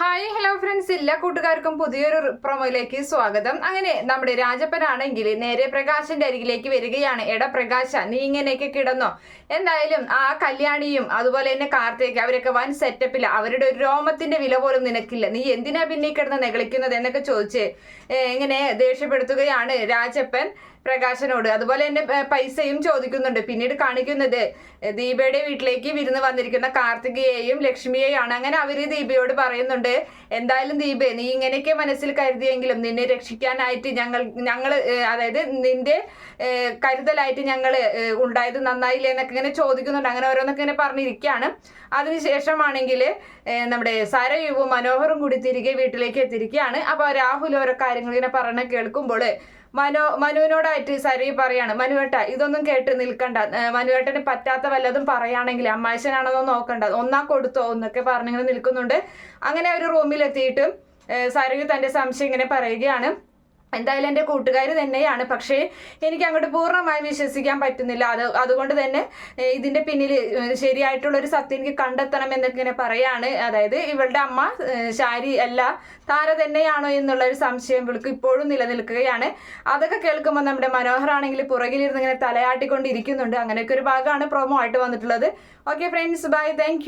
Hi hello friends എല്ലാ കൂട്ടുകാർക്കും പുതിയൊരു പ്രൊമോയിലേക്ക് സ്വാഗതം. അങ്ങനെ നമ്മുടെ രാജപ്പനാണെങ്കിൽ നേരെ പ്രകാശന്റെ അരികിലേക്ക് വരികയാണ്. എട പ്രകാശ നീ ഇങ്ങനെയൊക്കെ കിടന്നോ? എന്തായാലും ആ കല്യാണിയും അതുപോലെ തന്നെ കാർത്തിക് അവരൊക്കെ വൻ സെറ്റപ്പില്ല അവരുടെ ഒരു രോമത്തിന്റെ വില പോലും നിനക്കില്ല. നീ എന്തിനാ പിന്നെ കിടന്ന് നെകളിക്കുന്നത് എന്നൊക്കെ ചോദിച്ച് ഇങ്ങനെ ദേഷ്യപ്പെടുത്തുകയാണ് രാജപ്പൻ പ്രകാശനോട്. അതുപോലെ തന്നെ പൈസയും ചോദിക്കുന്നുണ്ട്. പിന്നീട് കാണിക്കുന്നത് ദീപയുടെ വീട്ടിലേക്ക് വിരുന്ന് വന്നിരിക്കുന്ന കാർത്തികയെയും ലക്ഷ്മിയെയാണ് അങ്ങനെ അവർ ദീപയോട് പറയുന്നുണ്ട്. എന്തായാലും ദീപേ നീ ഇങ്ങനെയൊക്കെ മനസ്സിൽ കരുതിയെങ്കിലും നിന്നെ രക്ഷിക്കാനായിട്ട് ഞങ്ങൾ ഞങ്ങൾ അതായത് നിന്റെ കരുതലായിട്ട് ഞങ്ങൾ ഉണ്ടായത് നന്നായില്ലേ എന്നൊക്കെ ഇങ്ങനെ ചോദിക്കുന്നുണ്ട്. അങ്ങനെ ഓരോന്നൊക്കെ ഇങ്ങനെ പറഞ്ഞിരിക്കുകയാണ് അതിനുശേഷമാണെങ്കിൽ നമ്മുടെ സരയുവും മനോഹറും കൂടി തിരികെ വീട്ടിലേക്ക് എത്തിയിരിക്കുകയാണ്. അപ്പോൾ രാഹുൽ ഓരോ കാര്യങ്ങൾ ഇങ്ങനെ പറഞ്ഞ് കേൾക്കുമ്പോൾ മനോ മനുവിനോടായിട്ട് സരി പറയാണ് മനുവേട്ട ഇതൊന്നും കേട്ട് നിൽക്കണ്ട. മനുവേട്ടന് പറ്റാത്ത വല്ലതും പറയുകയാണെങ്കിൽ അമ്മാശനാണെന്നോ നോക്കണ്ട. ഒന്നാ കൊടുത്തോ എന്നൊക്കെ പറഞ്ഞിങ്ങനെ നിൽക്കുന്നുണ്ട്. അങ്ങനെ ഒരു റൂമിലെത്തിയിട്ട് സരി തന്റെ സംശയം ഇങ്ങനെ പറയുകയാണ്. എന്തായാലും എന്റെ കൂട്ടുകാർ തന്നെയാണ്. പക്ഷേ എനിക്ക് അങ്ങോട്ട് പൂർണമായും വിശ്വസിക്കാൻ പറ്റുന്നില്ല. അത് അതുകൊണ്ട് തന്നെ ഇതിന്റെ പിന്നിൽ ശരിയായിട്ടുള്ളൊരു സത്യം എനിക്ക് കണ്ടെത്തണം എന്നൊക്കെ ഇങ്ങനെ പറയാണ്. അതായത് ഇവളുടെ അമ്മ ശാരി അല്ല താര തന്നെയാണോ എന്നുള്ള ഒരു സംശയം ഇവൾക്ക് ഇപ്പോഴും നിലനിൽക്കുകയാണ്. അതൊക്കെ കേൾക്കുമ്പോൾ നമ്മുടെ മനോഹറാണെങ്കിൽ പുറകിലിരുന്ന് ഇങ്ങനെ തലയാട്ടിക്കൊണ്ടിരിക്കുന്നുണ്ട്. അങ്ങനെയൊക്കെ ഒരു ഭാഗമാണ് പ്രൊമോ ആയിട്ട് വന്നിട്ടുള്ളത്. Okay friends bye thank